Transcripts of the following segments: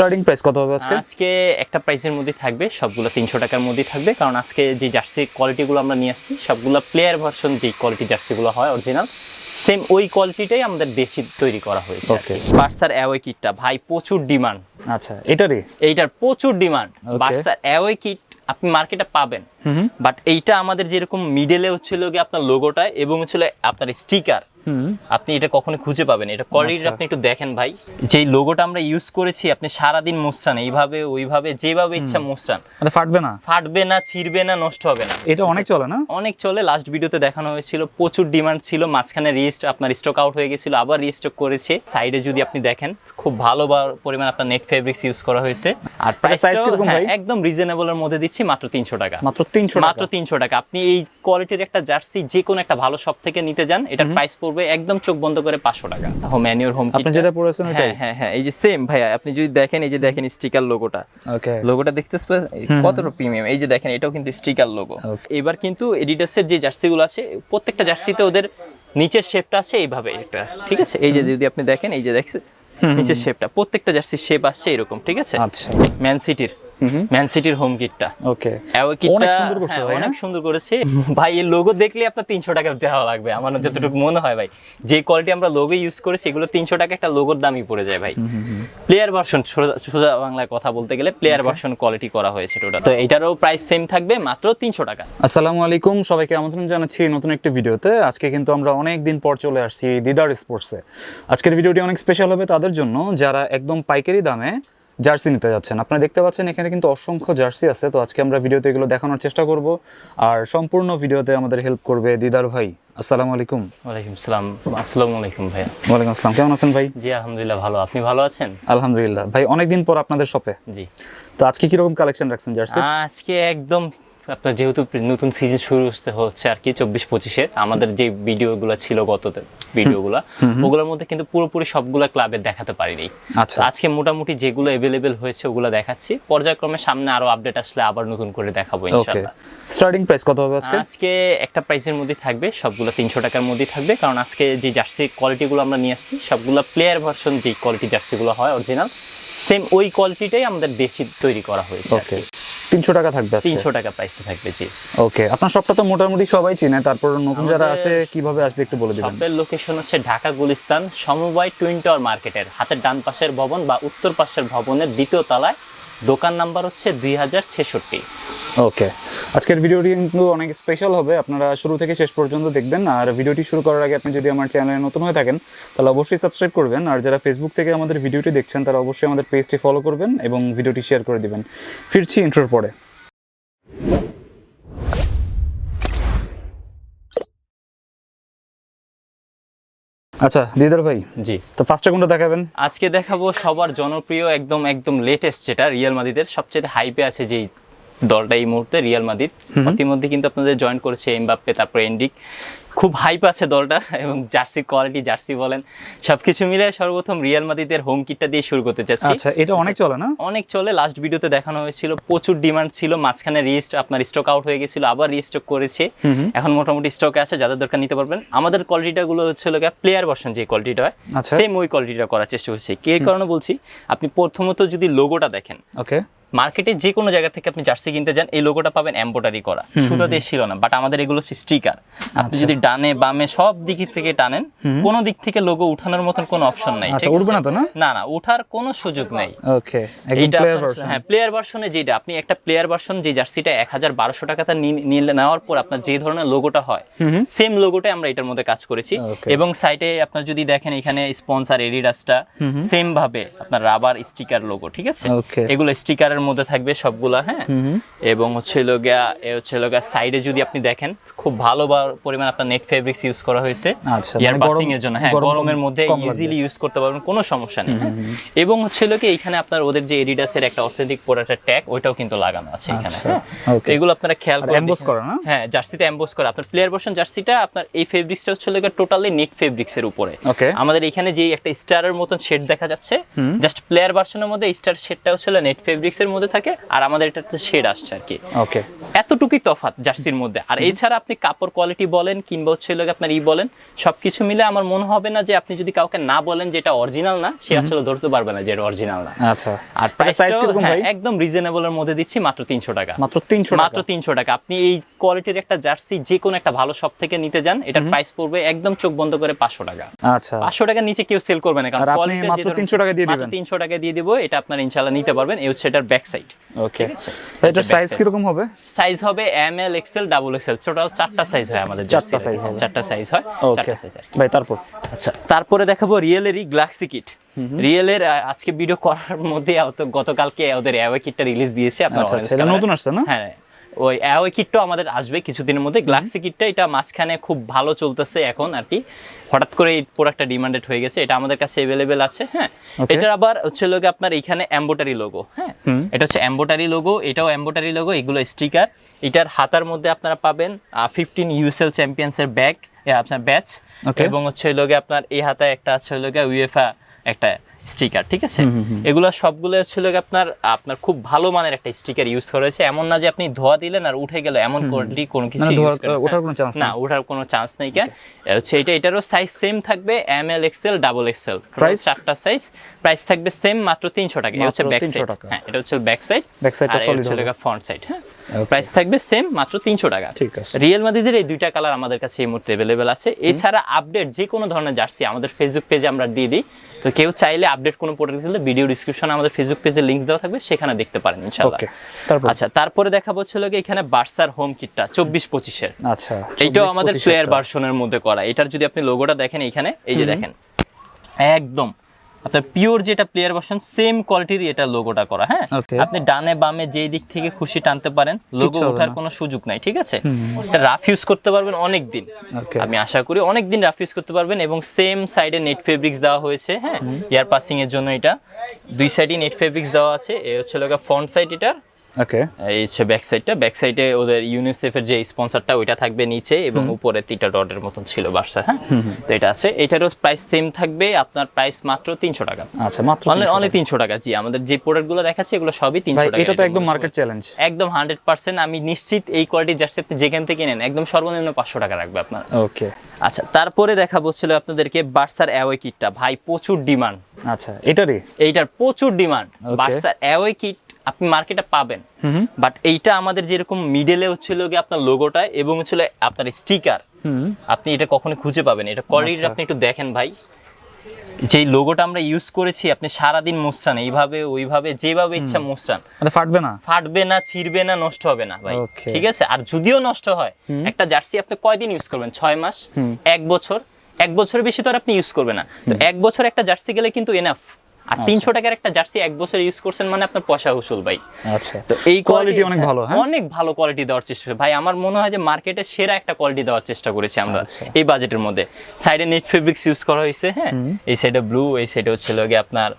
Starting price কত হবে আজকে? আজকে একটা প্রাইসের মধ্যে থাকবে সবগুলো তিনশো টাকার মধ্যেই থাকবে। কারণ আজকে যে জার্সি কোয়ালিটিগুলো আমরা নিয়ে আসছি সবগুলো প্লেয়ার ভার্সন যে কোয়ালিটি জার্সিগুলো হয় অরিজিনাল সেম ওই কোয়ালিটিটাই আমাদের দেশি তৈরি করা হয়েছে Okay. বার্সার অ্যাওয়ে কিটটা ভাই প্রচুর ডিমান্ড আচ্ছা এটারই? এইটার প্রচুর ডিমান্ড. বার্সার অ্যাওয়ে কিট আপনি মার্কেটে পাবেন। বাট এইটা আমাদের যেরকম মিডলে হচ্ছিল গিয়ে আপনার লোগোটা এবং হচ্ছিল আপনার স্টিকার আপনি এটা কখনো খুঁজে পাবেন এটা কোয়ালিটি আচ্ছা। আপনি একটু দেখেন ভাই। যেই লোগোটা আমরা ইউজ করেছি আপনি সারাদিন মোস্টান এইভাবে ওইভাবে যেভাবে ইচ্ছা মোস্টান মানে ফাটবে না? ফাটবে না ছিড়বে না নষ্ট হবে না। এটা অনেক চলে না? অনেক চলে। লাস্ট ভিডিওতে দেখানো হয়েছিল প্রচুর ডিমান্ড ছিল মাঝখানে রিস্ট আপনার স্টক আউট হয়ে গেছিল আবার রিস্টক করেছে। সাইডে যদি আপনি দেখেন খুব ভালো পরিমাণ আপনার নেট ফেব্রিক্স ইউজ করা হয়েছে। আর প্রাইস ভাই? একদম রিজনেবলের মধ্যে দিচ্ছি মাত্র তিনশো টাকা। মাত্র তিনশো মাত্র তিনশো টাকা। আপনি এই কোয়ালিটির একটা জার্সি যে কোনো একটা ভালো শপ থেকে নিতে যান এটার প্রাইস পড়বে একদম চোখ বন্ধ করে পাঁচশো টাকা। হোম ম্যানিওর হোম আপনি যেটা পড়েছেন হ্যাঁ হ্যাঁ হ্যাঁ এই যে সেম ভাইয়া আপনি যদি দেখেন এই যে দেখেন স্টিকার লোগোটা ওকে লোগোটা দেখতে কতটা প্রিমিয়াম এই যে দেখেন এটাও কিন্তু স্টিকার লোগো এবার কিন্তু এডিডাসের যে জার্সিগুলো আছে প্রত্যেকটা জার্সিতে ওদের নিচের শেপটা আছে এইভাবে একটা ঠিক আছে? এই যে যদি আপনি দেখেন এই যে দেখছেন নিচের শেপটা প্রত্যেকটা জার্সির শেপ আসছে এরকম ঠিক আছে? আচ্ছা। ম্যান সিটির ম্যান সিটির হোম কিটটা ওকে অনেক সুন্দর করছে হ্যাঁ, ভাই, অনেক হ্যাঁ? সুন্দর করেছে। ভাই এই লোগো দেখলে আপনার তিনশো টাকা দেওয়া লাগবে আমার যতটুকু মনে হয় ভাই। যে কোয়ালিটি আমরা লোগো ইউজ করেছি এগুলো তিনশো টাকা একটা লোগোর দামই পড়ে যায় ভাই। প্লেয়ার ভার্সন সোজা বাংলায় কথা বলতে গেলে প্লেয়ার ভার্সন কোয়ালিটি করা হয়েছে টোটাল তো এটারও প্রাইস সেম থাকবে মাত্র তিনশো টাকা। আসসালামু আলাইকুম সবাইকে আমন্ত্রণ জানাচ্ছি নতুন একটি ভিডিওতে আজকে কিন্তু আমরা অনেক দিন পর চলে আসছি দিদার স্পোর্টসে আজকের ভিডিওটি অনেক স্পেশাল হবে তাদের জন্য যারা একদম পাইকারি দামে জার্সি নিতে যাচ্ছেন। আপনারা দেখতে পাচ্ছেন এখানে কিন্তু অসংখ্য জার্সি আছে। তো আজকে আমরা ভিডিওতে এগুলো দেখানোর চেষ্টা করব। আর সম্পূর্ণ ভিডিওতে আমাদের হেল্প করবে দিদার ভাই। আসসালামু আলাইকুম। ওয়ালাইকুম সালাম। আসসালামু আলাইকুম ভাই ওয়ালাইকুম আসসালাম। কেমন আছেন ভাই? জি আলহামদুলিল্লাহ ভালো। আপনি ভালো আছেন? আলহামদুলিল্লাহ। ভাই অনেকদিন পর আপনাদের শপে জি। তো আজকে কীরকম কালেকশন রাখছেন জার্সি আজকে একদম আপনার যেহেতু নতুন সিজন শুরু হতে হচ্ছে আর কি চব্বিশ পঁচিশে আমাদের যে ভিডিওগুলো ছিল গত ভিডিওগুলো ওগুলোর মধ্যে কিন্তু পুরোপুরি সবগুলো ক্লাবে দেখাতে পারিনি। আচ্ছা। আজকে মোটামুটি যেগুলো এভেলেবেল হয়েছে ওগুলো দেখাচ্ছি। পর্যায়ক্রমে সামনে আরও আপডেট আসলে আবার নতুন করে দেখাবো ইনশাআল্লাহ। স্টার্টিং প্রাইস কত হবে আজকে? আজকে একটা প্রাইসের মধ্যে থাকবে সবগুলো তিনশো টাকার মধ্যেই থাকবে। কারণ আজকে যে জার্সি কোয়ালিটিগুলো আমরা নিয়ে আসছি সবগুলো প্লেয়ার ভার্সন যে কোয়ালিটি জার্সিগুলো হয় অরিজিনাল সেম ওই কোয়ালিটিটাই আমাদের দেশি তৈরি করা হয়েছে ওকে তিনশো টাকা থাকবে তিনশো টাকা প্রাইসে থাকবে জি। ওকে আপনার সবটা তো মোটামুটি সবাই চিনে। তারপর নতুন যারা আছে কীভাবে আসবে একটু বলে দিবেন। শপের লোকেশন হচ্ছে ঢাকা গুলিস্তান সমবায় টুইন টাওয়ার মার্কেটের হাতের ডান পাশের ভবন বা উত্তর পাশের ভবনের দ্বিতীয় তলায় দোকান নাম্বার হচ্ছে দুই হাজার ছেষট্টি। ওকে। আজকের ভিডিওটি কিন্তু অনেক স্পেশাল হবে, আপনারা শুরু থেকে শেষ পর্যন্ত দেখবেন। আর ভিডিওটি শুরু করার আগে আপনি যদি আমার চ্যানেলে নতুন হয়ে থাকেন, তাহলে অবশ্যই সাবস্ক্রাইব করবেন। আর যারা ফেসবুক থেকে আমাদের ভিডিওটি দেখছেন, তারা অবশ্যই আমাদের পেজটি ফলো করবেন এবং ভিডিওটি শেয়ার করে দেবেন। ফিরছি ইন্ট্রোর পরে। আচ্ছা দিদার ভাই জি। তো ফার্স্টে কোনটা দেখাবেন? আজকে দেখাবো সবার জনপ্রিয় একদম একদম লেটেস্ট যেটা রিয়াল মাদিদের সবচেয়ে হাইপে আছে যেই দলটা এই মুহূর্তে রিয়াল মাদিদ ইতিমধ্যে কিন্তু আপনাদের জয়েন করেছে এমবাপ্পে তারপর এন্ডিক খুব হাইপ আছে দলটা এবং জার্সি কোয়ালিটি জার্সি বলেন সবকিছু মিলে সর্বপ্রথম রিয়াল মাদিদের হোম কিটটা দিয়ে শুরু করতে চাচ্ছি। আচ্ছা এটা অনেক চলে না? অনেক চলে লাস্ট ভিডিওতে দেখানো হয়েছিল প্রচুর ডিমান্ড ছিল মাঝখানে রিস্ট আপনার স্টক আউট হয়ে গেছিল আবার রিস্টক করেছে। এখন মোটামুটি স্টকে আছে যাদের দরকার নিতে পারবেন। আমাদের কোয়ালিটিটা গুলো হচ্ছিল প্লেয়ার ভার্সন যে কোয়ালিটিটা হয় আচ্ছা। সেম ওই কোয়ালিটিটা করার চেষ্টা করছি। কে কারণে বলছি আপনি প্রথমত যদি লোগোটা দেখেন ওকে মার্কেটে যে কোনো জায়গা থেকে আপনি জার্সি কিনতে যান এই লোগোটা পাবেন এম্বোটারি করা। সুতা দিয়ে ছিল না বাট আমাদের এগুলো হচ্ছে স্টিকার আপনি আচ্ছা। যদি ডানে বামে সব দিক থেকে টানেন কোনো দিক থেকে লোগো উঠানোর মতন কোনো অপশন নাই আচ্ছা, উঠবে না তো না? না না ওঠার কোনো সুযোগ নেই। ওকে ভার্সন হ্যাঁ প্লেয়ার ভার্সনে যেটা আপনি একটা প্লেয়ার ভার্সন যে জার্সিটা এক হাজার বারোশো টাকাতে নিলে নেওয়ার পর আপনার যে ধরনের লোগোটা হয় সেম লোগোটাই আমরা এটার মধ্যে কাজ করেছি। এবং সাইটে আপনার যদি দেখেন এখানে স্পন্সার এডিডাসটা সেম ভাবে আপনার রাবার স্টিকার লোগো ঠিক আছে? এগুলো স্টিকারের মধ্যে থাকবে সবগুলা হ্যাঁ? এবং হচ্ছে লগিয়া এ হচ্ছে লগিয়া সাইডে যদি আপনি দেখেন খুব ভালো পরিমাণ আপনার নেট ফেব্রিক্স ইউজ করা হয়েছে আচ্ছা, ইয়ার মানে পাসিং এর জন্য হ্যাঁ গরমের মধ্যে ইজিলি ইউজ করতে পারবেন কোনো সমস্যা নেই হ্যাঁ? এবং হচ্ছে হলো কি এখানে আপনার ওদের যে এডিডাসের একটা অথেন্টিক প্রোডাক্টের ট্যাগ ওইটাও কিন্তু লাগানো আছে এখানে আচ্ছা, হ্যাঁ? এগুলো আপনারা খেয়াল করে দেখেন। করা না? হ্যাঁ জার্সিতে এমবোস করা। আপনার প্লেয়ার ভার্সন জার্সিটা আপনার এই ফেব্রিক্সটা হচ্ছে লোকে টোটালি নেট ফেব্রিক্স এর উপরে. আমাদের এখানে যে একটা স্টারের মতন শেড দেখা যাচ্ছে জাস্ট প্লেয়ার ভার্সনের মধ্যে স্টার শেডটা হচ্ছে নেট ফেব্রিক্স এর মধ্যে থাকে আর আমাদের এটা শেড আসছে আর কি। ওকে। এতটুকুই তফাৎ জার্সির মধ্যে। আর এছাড়া আপনি কাপড় কোয়ালিটি বলেন কিংবা হচ্ছে লোক আপনার ই বলেন সবকিছু মিলে আমার মনে হবে না যে আপনি যদি কাউকে না বলেন যেটা অরিজিনাল না সে আসলে ধরতে পারবে না যে এটা অরিজিনাল না। আচ্ছা। আর প্রাইস ভাই? একদম রিজনেবলের মধ্যে দিচ্ছি মাত্র তিনশো টাকা। মাত্র তিনশো মাত্র তিনশো টাকা। আপনি এই কোয়ালিটির একটা জার্সি যে কোনো একটা ভালো শপ থেকে নিতে যান এটার প্রাইস পড়বে একদম চোখ বন্ধ করে পাঁচশো টাকা। আচ্ছা। পাঁচশো টাকার নিচে কেউ সেল করবে না কারণ আর আপনি quality টা মাত্র 300 টাকা দিয়ে মাত্র দিবেন? তিনশো টাকা দিয়ে দিব এটা আপনার ইনশাল্লাহ নিতে পারবেন। এই হচ্ছে এটার ব্যাক সাইড ওকে ঠিক আছে? এটার সাইজ কি রকম হবে? সাইজ হবে M L XL double XL total চারটা সাইজ হয় আমাদের চারটা সাইজ হয় হবে। চারটা সাইজ হয় ওকে চারটা সাইজ ভাই তারপর? আচ্ছা তারপরে দেখাবো রিয়েলেরই গ্লাক্সি কিট রিয়েলের আজকে ভিডিও করার মধ্যে গতকালকে ওদের অ্যাওয়ে কিটটা রিলিজ দিয়েছে আপনারা আচ্ছা, আচ্ছা, এটা নতুন আসছে না? হ্যাঁ ওই অ্যাওয়ে কিটটাও আমাদের আসবে কিছুদিনের মধ্যে। গ্লাক্সি কিটটা এটা মাঝখানে খুব ভালো চলতেছে এখন আর কি হঠাৎ করে এই প্রোডাক্টটা ডিমান্ডেড হয়ে গেছে এটা আমাদের কাছে অ্যাভেলেবেল আছে হ্যাঁ. এটার আবার হচ্ছে লোক আপনার এখানে এম্বোটারি লোগো হ্যাঁ? এটা হচ্ছে এম্বোটারি লোগো এটাও এম্বোটারি লোগো এগুলো স্টিকার এটার হাতার মধ্যে আপনারা পাবেন ফিফটিন ইউএসএল চ্যাম্পিয়ন্সের ব্যাগ আপনার ব্যাচ. এবং হচ্ছে লোকে আপনার এই হাতায় একটা আছে লোকে উইএফা একটা স্টিকার ঠিক আছে? এগুলো সবগুলো লোকে আপনার আপনার খুব ভালো মানের একটা স্টিকার ইউজ করা হয়েছে। এমন না যে আপনি ধোয়া দিলেন আর উঠে গেল এমন কোয়ালিটি কোনো কিছু। ওঠার কোনো chance না ওঠার কোনো চান্স নেই কেন হচ্ছে এটা এটারও সাইজ সেম থাকবে M L XL double XL Price? চারটা সাইজ প্রাইস থাকবে সেম মাত্র তিনশো টাকা। এটা হচ্ছে ব্যাক সাইড হ্যাঁ এটা হচ্ছে ব্যাক সাইড আর solid হচ্ছে। ফ্রন্ট সাইড হ্যাঁ? প্রাইস থাকবে সেম মাত্র তিনশো টাকা। ঠিক আছে। রিয়েল মাদিদের এই দুইটা কালার আমাদের কাছে এই মুহূর্তে অ্যাভেলেবেল আছে। এছাড়া আপডেট যে কোনো ধরনের জার্সি আমাদের ফেসবুক পেজে আমরা দিয়ে দিই। তো কেউ চাইলে আপডেট কোনো প্রোডাক্ট দিলে ভিডিও ডিসক্রিপশনে আমাদের ফেসবুক পেজে লিংক দেওয়া থাকবে সেখানে দেখতে পারেন ইনশাআল্লাহ। ওকে তারপর? আচ্ছা তারপরে দেখা হচ্ছে কি এখানে বার্সার হোম কিটটা চব্বিশ পঁচিশের। আচ্ছা এইটাও আমাদের প্লেয়ার ভার্সনের মধ্যে করা। এটার যদি আপনি লোগোটা দেখেন এখানে এই যে দেখেন। একদম। আপনার পিওর যেটা প্লেয়ার ভার্সন সেম কোয়ালিটির এটা লোগোটা করা হ্যাঁ? আপনি ডানে বামে যেই দিক থেকে খুশি টানতে পারেন লোগো ওঠার কোনো সুযোগ নাই ঠিক আছে? এটা রাফ ইউজ করতে পারবেন অনেক দিন আমি আশা করি অনেক দিন রাফ ইউজ করতে পারবেন এবং সেম সাইডে নেট ফেব্রিক্স দেওয়া হয়েছে হ্যাঁ? এয়ার পাসিং এর জন্য এটা। দুই সাইডে নেট ফেব্রিক্স দেওয়া আছে এ হচ্ছে লোক ফ্রন্ট সাইড এটার ওকে। এই হচ্ছে ব্যাক সাইডটা ব্যাক সাইডে ওদের ইউনিসেফের যে স্পন্সরটা ওইটা থাকবে নিচে এবং উপরে তিনটা ডটের মতন ছিল বার্সা হ্যাঁ? তো এটা আছে। এটারও প্রাইস সেম থাকবে আপনার প্রাইস মাত্র তিনশো টাকা। আচ্ছা মাত্র অনলি তিনশো টাকা। জি। আমাদের যে প্রোডাক্টগুলো দেখাচ্ছে এগুলো সবই তিনশো টাকা এটা তো একদম মার্কেট চ্যালেঞ্জ একদম হান্ড্রেড পার্সেন্ট আমি নিশ্চিত এই কোয়ালিটি জার্সি আপনি যেখান থেকে নেন একদম সর্বনিম্ন পাঁচশো টাকা রাখবে আপনার। ওকে। আচ্ছা তারপরে দেখাবো ছিল আপনাদেরকে বার্সার অ্যাওয়ে কিটটা। ভাই প্রচুর ডিমান্ড আচ্ছা এটারই? এইটার প্রচুর ডিমান্ড. বার্সার অ্যাওয়ে কিট আপনি মার্কেটে পাবেন। বাট এইটা আমাদের যেরকম মিডলে হচ্ছিল গিয়ে আপনার লোগোটা এবং হচ্ছিল আপনার স্টিকার আপনি এটা কখনো খুঁজে পাবেন এটা কোয়ালিটি আচ্ছা। আপনি একটু দেখেন ভাই। যেই লোগোটা আমরা ইউজ করেছি আপনি সারাদিন মোস্টান এইভাবে ওইভাবে যেভাবে ইচ্ছা মোস্টান মানে ফাটবে না? ফাটবে না ছিড়বে না নষ্ট হবে না ভাই। ঠিক আছে? আর যদিও নষ্ট হয় একটা জার্সি আপনি কয়দিন ইউজ করবেন? ছয় মাস? এক বছর? এক বছরের বেশি তো আর আপনি ইউজ করবেন না। তো এক বছর একটা জার্সি গেলে কিন্তু এনাফ আর তিনশো টাকার একটা জার্সি এক বছর ইউজ করছেন মানে আপনার পয়সা উসুল ভাই। আচ্ছা। তো এই কোয়ালিটি অনেক ভালো হ্যাঁ? অনেক ভালো কোয়ালিটি দেওয়ার চেষ্টা ভাই আমার মনে হয় যে মার্কেটে সেরা একটা কোয়ালিটি দেওয়ার চেষ্টা করেছি আমরা আচ্ছা। এই বাজেটের মধ্যে। সাইডে নেট ফেব্রিক্স ইউজ করা হয়েছে হ্যাঁ? এই সাইডে ব্লু এই সাইডে হচ্ছে লগে আপনার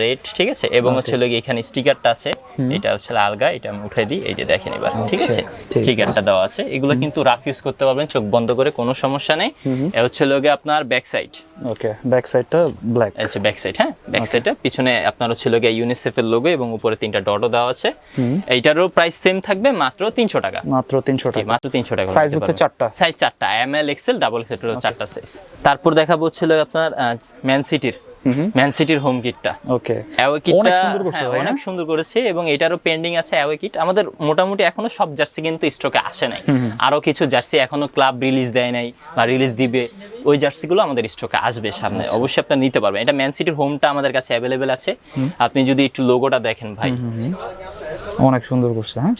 রেড ঠিক আছে? এবং হচ্ছে লগে এখানে স্টিকারটা আছে। এটা হচ্ছে আলগা এটা আমি উঠে দিই এই যে দেখেন এবার ঠিক আছে? স্টিকারটা দেওয়া আছে। এগুলো কিন্তু রাফ ইউজ করতে পারবেন চোখ বন্ধ করে কোনো সমস্যা নেই। এ হচ্ছে লগে আপনার ব্যাক সাইড ওকে ব্যাক সাইডটা ব্ল্যাক হচ্ছে ব্যাক সাইড হ্যাঁ? ব্যাক সাইডটা পিছনে আপনার হচ্ছে লোগে ইউনিসেফের লোগো এবং উপরে তিনটা ডটও দেওয়া আছে। এইটারও প্রাইস সেম থাকবে মাত্র তিনশো টাকা। মাত্র তিনশো জি, টাকা। মাত্র তিনশো টাকা Size হচ্ছে চারটা। সাইজ চারটা M L XL double XL চারটা সাইজ তারপর দেখাবো হচ্ছিল আপনার ম্যান সিটির ম্যান সিটির হোম কিটটা ওকে অ্যাওয়ে কিটটা অনেক সুন্দর করছে হ্যাঁ, অনেক? সুন্দর করেছে এবং এটারও পেন্ডিং আছে অ্যাওয়ে কিট আমাদের মোটামুটি এখনও সব জার্সি কিন্তু স্টকে আসে নাই। আরও কিছু জার্সি এখনও ক্লাব রিলিজ দেয় নাই বা রিলিজ দিবে। ওই জার্সি গুলো আমাদের স্টকে আসবে সামনে। আচ্ছা। অবশ্যই আপনি নিতে পারবেন। এটা ম্যান সিটির হোমটা আমাদের কাছে অ্যাভেলেবেল আছে। আপনি যদি একটু লোগোটা দেখেন ভাই। অনেক সুন্দর করছে হ্যাঁ?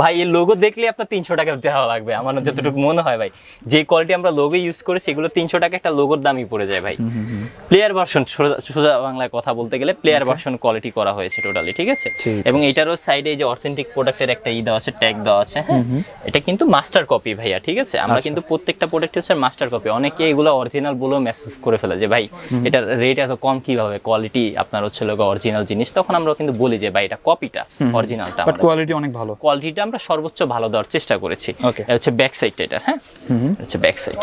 ভাই এই লোগো দেখলে আপনার তিনশো টাকা দেওয়া লাগবে। আমার যতটুকু মনে হয় ভাই। যে কোয়ালিটি আমরা লোগো ইউজ করেছি এগুলো তিনশো টাকা একটা লোগোর দামই পড়ে যায় ভাই। প্লেয়ার ভার্সন সোজা বাংলায় কথা বলতে গেলে প্লেয়ার ভার্সন কোয়ালিটি করা হয়েছে টোটালি ঠিক আছে? এবং এটারও সাইডে যে অথেন্টিক প্রোডাক্টের একটা ই দেওয়া আছে ট্যাগ দেওয়া আছে হ্যাঁ? এটা কিন্তু মাস্টার কপি ভাইয়া ঠিক আছে? আমরা কিন্তু প্রত্যেকটা প্রোডাক্ট হচ্ছে মাস্টার কপি অনেকে এগুলো অরিজিনাল বলেও মেসেজ করে ফেলে যে ভাই এটার রেট এত কম কীভাবে? কোয়ালিটি আপনার হচ্ছে লোক অরিজিনাল জিনিস। তখন আমরা কিন্তু বলি যে ভাই এটা কপিটা অরিজিনালটা বাট কোয়ালিটি অনেক ভালো। কোয়ালিটিটা আমরা সর্বোচ্চ ভালো দেওয়ার চেষ্টা করেছি. এটা হচ্ছে ব্যাক সাইড এটা হ্যাঁ? হচ্ছে ব্যাক সাইড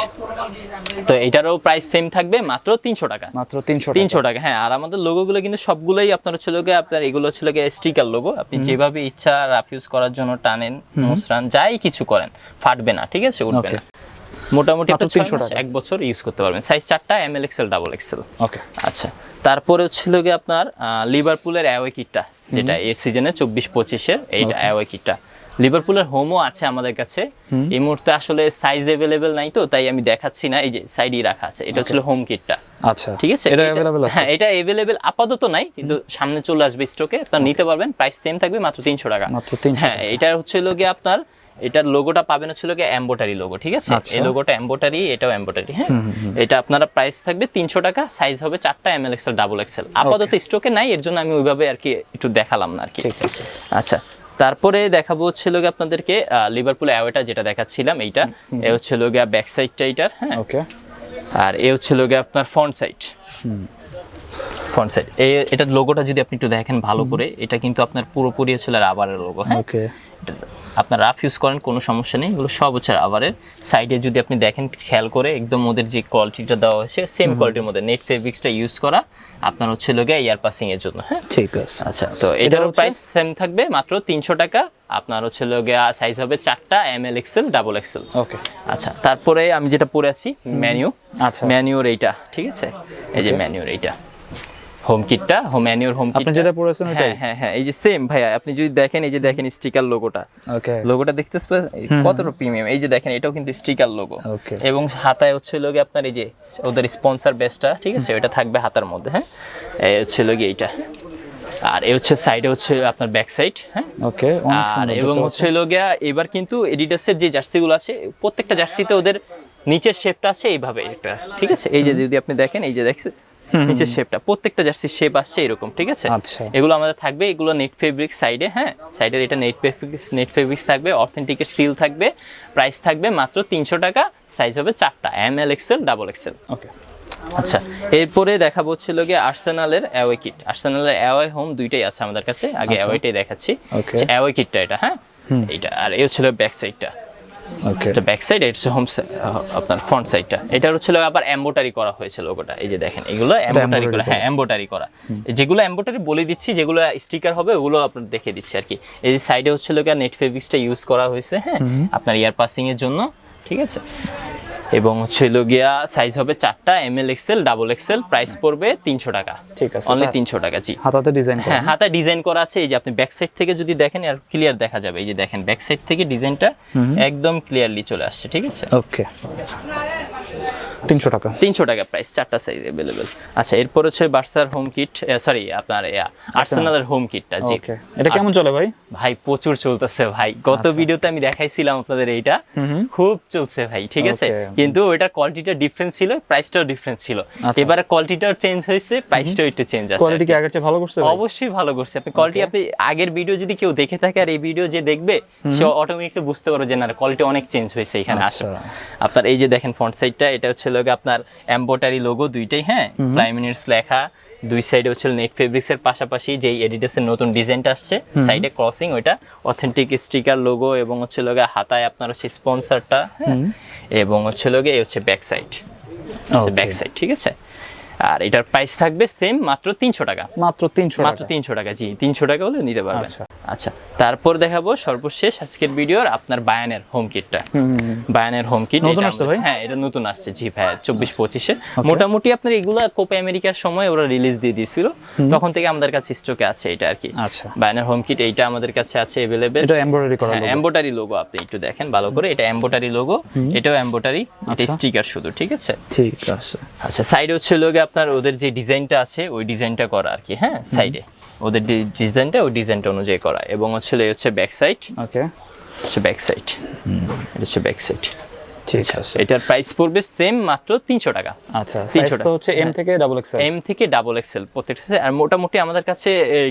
তো এটারও প্রাইস সেম থাকবে মাত্র তিনশো টাকা। মাত্র তিনশো তিনশো টাকা হ্যাঁ। আর আমাদের লোগোগুলো কিন্তু সবগুলোই আপনার হচ্ছে লোকে আপনার এগুলো হচ্ছে লোকে স্টিকার লোগো আপনি যেভাবে ইচ্ছা রাফ ইউজ করার জন্য টানেন মুসরান যাই কিছু করেন ফাটবে না ঠিক আছে? উঠবে না। মোটামুটি মাত্র আপনার ছয় 300 মাস, টাকা। এক বছর ইউজ করতে পারবেন। সাইজ চারটা M L XL double XL okay আচ্ছা। তারপরে ছিল গিয়ে আপনার লিভারপুলের অ্যাওয়ে কিটটা যেটা এই সিজনে চব্বিশ পঁচিশের এইটা অ্যাওয়ে কিটটা লিভারপুলের হোমও আছে আমাদের কাছে। এই মুহূর্তে আসলে সাইজ অ্যাভেলেবেল নাই তো তাই আমি দেখাচ্ছি না এই যে সাইডই রাখা আছে। এটা ছিল হোম কিটটা আচ্ছা ঠিক আছে? এটা অ্যাভেলেবল আছে? হ্যাঁ এটা অ্যাভেলেবেল আপাতত নাই কিন্তু সামনে চলে আসবে স্টকে আপনার নিতে পারবেন প্রাইস সেম থাকবে মাত্র তিনশো টাকা। মাত্র 300 হ্যাঁ এটা হচ্ছে গিয়ে আপনার এটার লোগোটা পাবেন হচ্ছে গিয়ে এম্বোটারি লোগো ঠিক আছে? আচ্ছা। এই লোগোটা এম্বোটারি এটাও এম্বোটারি হ্যাঁ? এটা আপনারা প্রাইস থাকবে তিনশো টাকা সাইজ হবে চারটা M L XL double XL আপাতত স্টকে নাই এর জন্য আমি ওইভাবে আর কি একটু দেখালাম না আর কি। ঠিক আছে। আচ্ছা তারপরে দেখাবো হচ্ছিল গিয়ে আপনাদেরকে লিভারপুল অ্যাওয়েটা যেটা দেখাচ্ছিলাম এইটা। এ হচ্ছিল গিয়ে ব্যাক সাইডটা এইটার হ্যাঁ? ওকে আর এ হচ্ছিল গিয়ে আপনার ফ্রন্ট সাইড ফ্রন্ট সাইড এই এটার লোগোটা যদি আপনি একটু দেখেন ভালো করে এটা কিন্তু আপনার পুরোপুরি হচ্ছে রাবারের লোগো হ্যাঁ? ওকে আপনার রাফ ইউজ করেন কোনো সমস্যা নেই। এগুলো সব হচ্ছে রাবারের সাইডে যদি আপনি দেখেন খেয়াল করে একদম ওদের যে কোয়ালিটিটা দেওয়া হয়েছে সেম কোয়ালিটির মধ্যে। নেট ফেব্রিক্সটা ইউজ করা আপনার হচ্ছে লোগে এয়ার পাসিং এর জন্য হ্যাঁ? ঠিক আছে। আচ্ছা তো এটারও? প্রাইস সেম থাকবে মাত্র তিনশো টাকা। আপনার হচ্ছে লোগে সাইজ হবে চারটা M L XL double XL okay আচ্ছা তারপরে আমি যেটা পরে আছি ম্যানিউ আচ্ছা। ম্যানিউর এইটা ঠিক আছে? এই যে ম্যানিউর এইটা। হোম কিটটা হোম ম্যানিউর হোম আপনি যেটা পড়েছেন হ্যাঁ হ্যাঁ হ্যাঁ এই যে সেম ভাইয়া আপনি যদি দেখেন এই যে দেখেন স্টিকার লোগোটা ওকে লোগোটা দেখতে কতটা প্রিমিয়াম এই যে দেখেন এটাও কিন্তু স্টিকার লোগো এবং হাতায় হচ্ছে লোগে আপনার এই যে ওদের স্পন্সর বেসটা ঠিক আছে? ওটা থাকবে হাতার মধ্যে হ্যাঁ? এই হচ্ছে লোগে এইটা। আর এই হচ্ছে সাইডে হচ্ছে আপনার ব্যাক সাইড হ্যাঁ? ওকে আর এবং হচ্ছে লোগিয়া এবার কিন্তু এডিডাসের যে জার্সিগুলো আছে প্রত্যেকটা জার্সিতে ওদের নিচের শেপটা আছে এইভাবে একটা ঠিক আছে? এই যে যদি আপনি দেখেন এই যে দেখছেন নিচের শেপটা প্রত্যেকটা জার্সির শেপ আসছে এরকম ঠিক আছে? আচ্ছা। এগুলো আমাদের থাকবে এগুলো নেট ফেব্রিক সাইডে হ্যাঁ? সাইডের এটা নেট ফেব্রিক্স নেট ফেব্রিক্স থাকবে অথেন্টিকের সিল থাকবে প্রাইস থাকবে মাত্র তিনশো টাকা সাইজ হবে চারটা M L XL double XL okay আচ্ছা এরপরে দেখাবো হচ্ছিল গিয়ে আর্সেনালের অ্যাওয়ে কিট আর্সেনালের অ্যাওয়ে হোম দুইটাই আছে আমাদের কাছে আগে অ্যাওয়েটাই দেখাচ্ছি। Okay. অ্যাওয়ে কিটটা এটা হ্যাঁ? এইটা আর এই হচ্ছিল ব্যাক সাইডটা এটা ব্যাক সাইড এটা হচ্ছে হোম আপনার ফ্রন্ট সাইডটা এটা হচ্ছে আবার এমবোটারি করা হয়েছে লোগোটা এই যে দেখেন এগুলো এমবোটারি করা হ্যাঁ এমবোটারি করা। যেগুলো এমবোটারি বলে দিচ্ছি যেগুলো স্টিকার হবে ওগুলো আপনার দেখে দিচ্ছি আর কি। এই যে সাইডে হচ্ছে গিয়ে নেট ফেব্রিক্সটা ইউজ করা হয়েছে হ্যাঁ আপনার ইয়ার পাসিং এর জন্য ঠিক আছে? এবং হচ্ছে গিয়া সাইজ হবে চারটা M L XL double XL price পড়বে তিনশো টাকা। ঠিক আছে, অনলি তিনশো টাকা জি। হাতাতে ডিজাইন হ্যাঁ হাতা ডিজাইন করা আছে এই যে আপনি ব্যাক সাইড থেকে যদি দেখেন আর ক্লিয়ার দেখা যাবে এই যে দেখেন ব্যাক সাইড থেকে ডিজাইনটা একদম ক্লিয়ারলি চলে আসছে ঠিক আছে? ওকে তিনশো টাকা। তিনশো টাকা প্রাইস চারটা সাইজ অ্যাভেলেবেল আচ্ছা এরপর হচ্ছে বার্সার হোম কিট সরি আপনার আর্সেনালের হোম কিটটা জি। এটা কেমন চলে ভাই? ভাই প্রচুর চলতেছে ভাই। গত আচ্ছা। ভিডিওতে আমি দেখাইছিলাম আপনাদের এইটা। খুব চলছে ভাই ঠিক আছে? কিন্তু ওইটার কোয়ালিটিটা ডিফারেন্স ছিল প্রাইসটাও ডিফারেন্স ছিল। আচ্ছা। এবারে কোয়ালিটিটাও চেঞ্জ হয়েছে প্রাইসটাও একটু চেঞ্জ আছে কোয়ালিটি কি আগের চেয়ে ভালো করছে অবশ্যই ভালো করছে। আপনি কোয়ালিটি আপনি আগের ভিডিও যদি কেউ দেখে থাকে আর এই ভিডিও যে দেখবে সে অটোমেটিকলি বুঝতে পারবে যে না কোয়ালিটি অনেক চেঞ্জ হয়েছে এখানে আসে আচ্ছা। আপনার এই যে দেখেন ফ্রন্ট সাইডটা এটা হচ্ছে লোক আপনার এম্বোটারি লোগো দুইটাই হ্যাঁ? ফ্লাই মিনিটস লেখা দুই সাইডে হচ্ছে নেট ফেব্রিক্স এর পাশাপাশি যে এডিডাসের নতুন ডিজাইনটা আসছে সাইডে ক্রসিং ওইটা অথেন্টিক স্টিকার লোগো এবং হচ্ছে লগে হাতায় আপনার হচ্ছে স্পন্সরটা এবং হচ্ছে লগে এই হচ্ছে ব্যাক সাইড. ব্যাক সাইড ঠিক আছে? আর এটার প্রাইস থাকবে সেম মাত্র তিনশো টাকা। মাত্র তিনশো মাত্র তিনশো টাকা জি তিনশো টাকা হলে নিতে পারবেন। আচ্ছা। আচ্ছা তারপর দেখাবো সর্বশেষ আজকের ভিডিওর আপনার বায়ানের হোম কিটটা বায়ানের হোম কিট নতুন আসছে ভাই? হ্যাঁ এটা নতুন আসছে জি ভাই চব্বিশ পঁচিশে। মোটামুটি আপনার এগুলা কোপা আমেরিকার সময় ওরা রিলিজ দিয়ে দিয়েছিল। তখন থেকে আমাদের কাছে স্টকে আছে এটা আর কি আচ্ছা। বায়ানের হোম কিট এইটা আমাদের কাছে আছে এভেলেবেল এটা এমব্রয়ডারি করা logo। এম্বোটারি লোগো আপনি একটু দেখেন ভালো করে। এটা এম্বোটারি লোগো এটাও এম্বোটারি এটা আচ্ছা। স্টিকার শুধু ঠিক আছে? ঠিক আছে। আচ্ছা সাইডে হচ্ছে লোকে আপনার ওদের যে ডিজাইনটা আছে ওই ডিজাইনটা করা আর কি হ্যাঁ সাইডে ওদের ডিজাইনটা ওই ডিজাইনটা অনুযায়ী করা। এবং হচ্ছে এই হচ্ছে ব্যাক সাইড ওকে। হচ্ছে ব্যাক সাইড এটা হচ্ছে ব্যাক সাইড ঠিক আছে। এটার প্রাইস পড়বে সেম মাত্র তিনশো টাকা। আচ্ছা 300 সাইজ তো টাকা। হচ্ছে এম থেকে ডাবল এক্সেল এম থেকে ডাবল এক্সেল প্রত্যেকটা। আর মোটামুটি আমাদের কাছে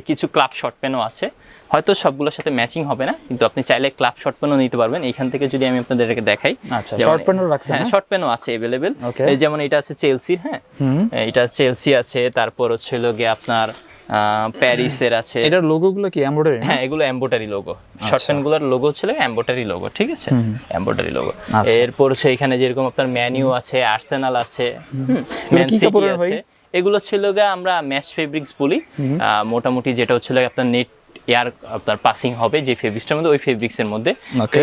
কিছু ক্লাব শর্ট প্যানও আছে। হয়তো সবগুলোর সাথে ম্যাচিং হবে না কিন্তু আপনি চাইলে ক্লাব শর্ট প্যানও নিতে পারবেন। এখান থেকে যদি আমি আপনাদেরকে দেখাই আচ্ছা, pen রাখছেন, হ্যাঁ? শর্ট প্যানও আছে অ্যাভেলেবেল এই যেমন এটা আছে চেলসির হ্যাঁ? এটা চেলসি আছে তারপর হচ্ছে গিয়ে আপনার প্যারিসের আছে। এটার লোগো কি এমব্রয়ডারি হ্যাঁ এগুলো এম্বোটারি লোগো শর্ট প্যান্টগুলোর লোগো ছিল এম্বোটারি লোগো ঠিক আছে? লোগো আচ্ছা। এরপর হচ্ছে এখানে যেরকম আপনার ম্যানিউ আছে আর্সেনাল আছে ম্যান সিটি আছে। এগুলো ছিল গা আমরা ম্যাশ ফেব্রিক্স বলি। মোটামুটি যেটা হচ্ছিল আপনার নেট এয়ার আপনার পাসিং হবে যে ফেব্রিক্সটার মধ্যে ওই ফেব্রিক্সের মধ্যে।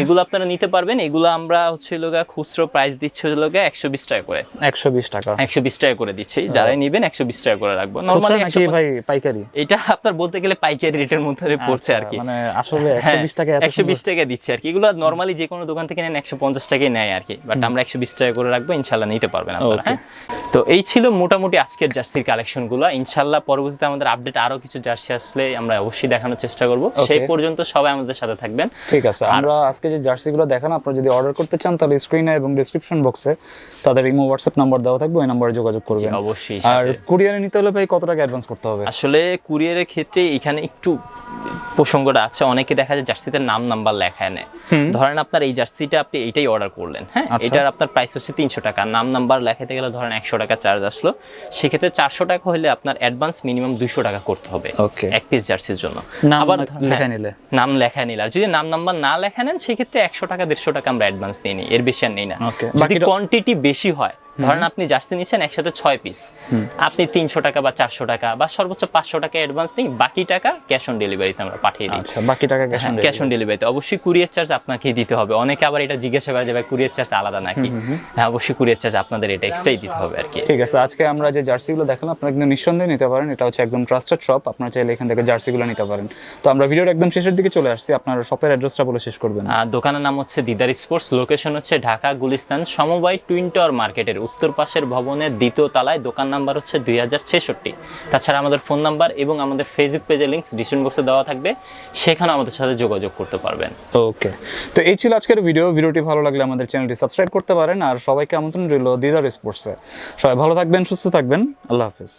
এগুলো আপনারা নিতে পারবেন। এগুলো আমরা হচ্ছে লোগা খুচরো প্রাইস দিচ্ছে লোগা একশো বিশ টাকা করে। একশো বিশ টাকা। একশো বিশ টাকা করে দিচ্ছি। যারাই নেবেন একশো বিশ টাকা করে রাখব। নর্মালি ভাই পাইকারি? এটা আপনার বলতে গেলে পাইকারি রেটের মধ্যে পড়ছে আর কি। মানে আসলে একশো বিশ টাকা এত হ্যাঁ, একশো বিশ টাকা দিচ্ছে আর কি। এগুলো নর্মালি যে কোনো দোকান থেকে নেন একশো পঞ্চাশ টাকাই নেয় আর কি। বাট আমরা একশো বিশ টাকা করে রাখব ইনশাল্লাহ নিতে পারবেন আপনারা হ্যাঁ। তো এই ছিল মোটামুটি আজকের জার্সির কালেকশনগুলো ইনশাল্লাহ পরবর্তীতে আমাদের আপডেট আরও কিছু জার্সি আসলে আমরা অবশ্যই দেখানোর চেষ্টা করব। সেই পর্যন্ত সবাই আমাদের সাথে থাকবেন। ঠিক আছে আমরা আজকে যে জার্সিগুলো দেখান আপনারা যদি অর্ডার করতে চান তাহলে স্ক্রিনে এবং ডিসক্রিপশন বক্সে তাদের ইমো হোয়াটসঅ্যাপ নাম্বার দেওয়া থাকবে ওই নাম্বারে যোগাযোগ করবেন। অবশ্যই আর কুরিয়ারে নিতে হলে ভাই কত টাকা অ্যাডভান্স করতে হবে? আসলে কুরিয়ারের ক্ষেত্রে এখানে একটু প্রসঙ্গটা আছে অনেকে দেখা যায় জার্সিতে নাম নাম্বার লেখায় নেয়। ধরেন আপনার এই জার্সিটা আপনি এটাই অর্ডার করলেন হ্যাঁ? আচ্ছা। এটার আপনার প্রাইস হচ্ছে তিনশো টাকা নাম নাম্বার লেখাতে গেলে ধরেন একশো টাকা চার্জ আসলো সেক্ষেত্রে চারশো টাকা হলে আপনার অ্যাডভান্স মিনিমাম দুশো টাকা করতে হবে. এক পিস জার্সির জন্য। নাম লেখা হ্যাঁ, নিলে? নাম লেখা নিলে আর যদি নাম নাম্বার না লেখা নেন সেক্ষেত্রে একশো টাকা দেড়শো টাকা আমরা অ্যাডভান্স দিয়ে নিই এর বেশি আর নেই না. যদি কোয়ান্টিটি বেশি হয় ধরেন আপনি জার্সি নিচ্ছেন একসাথে ছয় পিস আপনি তিনশো টাকা বা চারশো টাকা বা সর্বোচ্চ পাঁচশো টাকা অ্যাডভান্স নিই বাকি টাকা ক্যাশ অন ডেলিভারিতে আমরা পাঠিয়ে দিই। আচ্ছা বাকি টাকা ক্যাশ অন ডেলিভারিতে অবশ্যই কুরিয়ার চার্জ আপনাকে দিতে হবে। অনেকে আবার এটা জিজ্ঞাসা করে যে ভাই কুরিয়ার চার্জ আলাদা নাকি? হ্যাঁ অবশ্যই কুরিয়ার চার্জ আপনাদের এটা এক্সট্রাই দিতে হবে আর কি। ঠিক আছে আজকে আমরা যে জার্সিগুলো দেখালাম আপনারা কিন্তু নিঃসন্দেহে নিতে পারেন। এটা হচ্ছে একদম ট্রাস্টেড শপ আপনারা চাইলে এখান থেকে জার্সিগুলো নিতে পারেন। তো আমরা ভিডিওর একদম শেষের দিকে চলে আসছি। আপনার শপের অ্যাড্রেসটা বলে শেষ করবেন। দোকানের নাম হচ্ছে দিদার স্পোর্টস লোকেশন হচ্ছে ঢাকা গুলিস্তান সমবায় টুইন টাওয়ার মার্কেটের উত্তর পাশের ভবনের দ্বিতীয় তলায় দোকান নাম্বার হচ্ছে দুই হাজার ছেষট্টি। তাছাড়া আমাদের ফোন নাম্বার এবং আমাদের ফেসবুক পেজের লিঙ্কস ডিসক্রিপশন বক্সে দেওয়া থাকবে। সেখানে আমাদের সাথে যোগাযোগ করতে পারবেন। ওকে তো এই ছিল আজকের ভিডিও ভিডিওটি ভালো লাগলে আমাদের চ্যানেলটি সাবস্ক্রাইব করতে পারেন। আর সবাইকে আমন্ত্রণ রইল দিদার স্পোর্টসে সবাই ভালো থাকবেন, সুস্থ থাকবেন। আল্লাহ হাফিজ।